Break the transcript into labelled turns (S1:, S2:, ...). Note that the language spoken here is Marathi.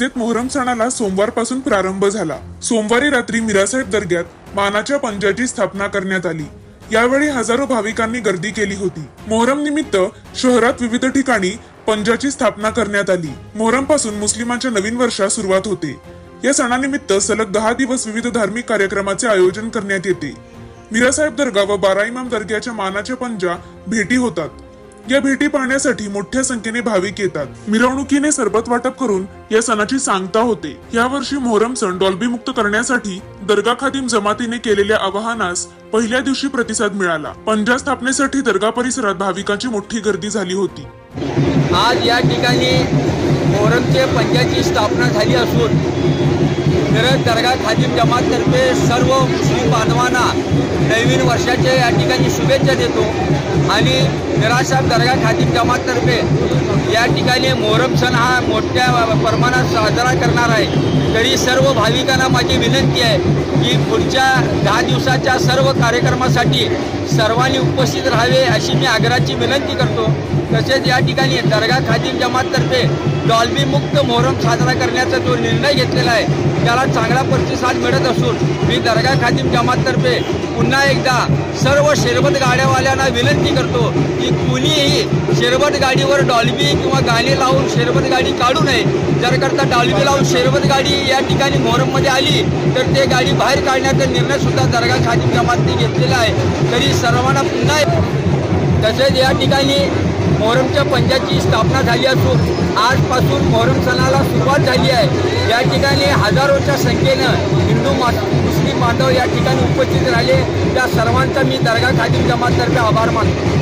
S1: मिरजेत मोहरम सणाला सोमवारपासून प्रारंभ झाला. सोमवारी रात्री मिरासाहेब दर्ग्यात मानाच्या पंजाची स्थापना करण्यात आली. यावेळी हजारो भाविकांनी गर्दी केली होती. मोहरम निमित्त शहरात विविध ठिकाणी पंजाची स्थापना करण्यात आली. मोहरमपासून मुस्लिमांच्या नवीन वर्षास सुरुवात होते. या सणानिमित्त सलग दहा दिवस विविध धार्मिक कार्यक्रमाचे आयोजन करण्यात येते. मिरासाहेब दर्गा व बारा इमाम दर्ग्याच्या मानाच्या पंजा भेटी होतात. या भेटी पाहण्यासाठी मोठ्या संख्येने भाविक येतात. मिरवणुकीने सरबत वाटप करून या सणाची सांगता होते. यावर्षी मोहरम सण डॉल्बी मुक्त करण्यासाठी दर्गा खादिम जमातीने केलेल्या आवाहनास पहिल्या दिवशी प्रतिसाद मिळाला. पंजा स्थापनेसाठी दर्गा परिसरात भाविकांची मोठी गर्दी झाली होती.
S2: आज या ठिकाणी मोहरमचे पंजाची स्थापना झाली असून दर्गा खादिम जमाततर्फे सर्व मुस्लिम बांधवांना नवीन वर्षाच्या या ठिकाणी शुभेच्छा देतो. आणि मिरासाहेब दर्गा खादिम जमाततर्फे या ठिकाणी मोहरम सण हा मोठ्या प्रमाणात साजरा करणार आहे. तरी सर्व भाविकांना माझी विनंती आहे की पुढच्या दहा दिवसाच्या सर्व कार्यक्रमासाठी सर्वांनी उपस्थित राहावे अशी मी आग्रहाची विनंती करतो. तसेच या ठिकाणी दर्गा खादिम जमाततर्फे डॉल्बीमुक्त मोहरम साजरा करण्याचा जो निर्णय घेतलेला आहे त्याला चांगला प्रतिसाद मिळत असून मी दर्गा खादिम जमाततर्फे पुन्हा एकदा सर्व शेरबत गाड्यावाल्यांना विनंती करतो की कुणीही शेरबत गाडीवर डॉल्बी किंवा गाणी लावून शेरबत गाडी काढू नये. जर करता डॉल्बी लावून शेरबत गाडी या ठिकाणी मोहरममध्ये आली तर ते गाडी बाहेर काढण्याचा निर्णयसुद्धा दर्गा खादिम जमातने घेतलेला आहे. तरी सर्वांना पुन्हा तसेच या ठिकाणी मोहरमच्या पंजाची स्थापना झाली असून आजपासून मोहरम सणाला सुरुवात झाली आहे. या ठिकाणी हजारोच्या संख्येनं हिंदू मा मुस्लिम बांधव या ठिकाणी उपस्थित राहिले. त्या सर्वांचा मी दर्गा खादिम जमातर्फे आभार मानतो.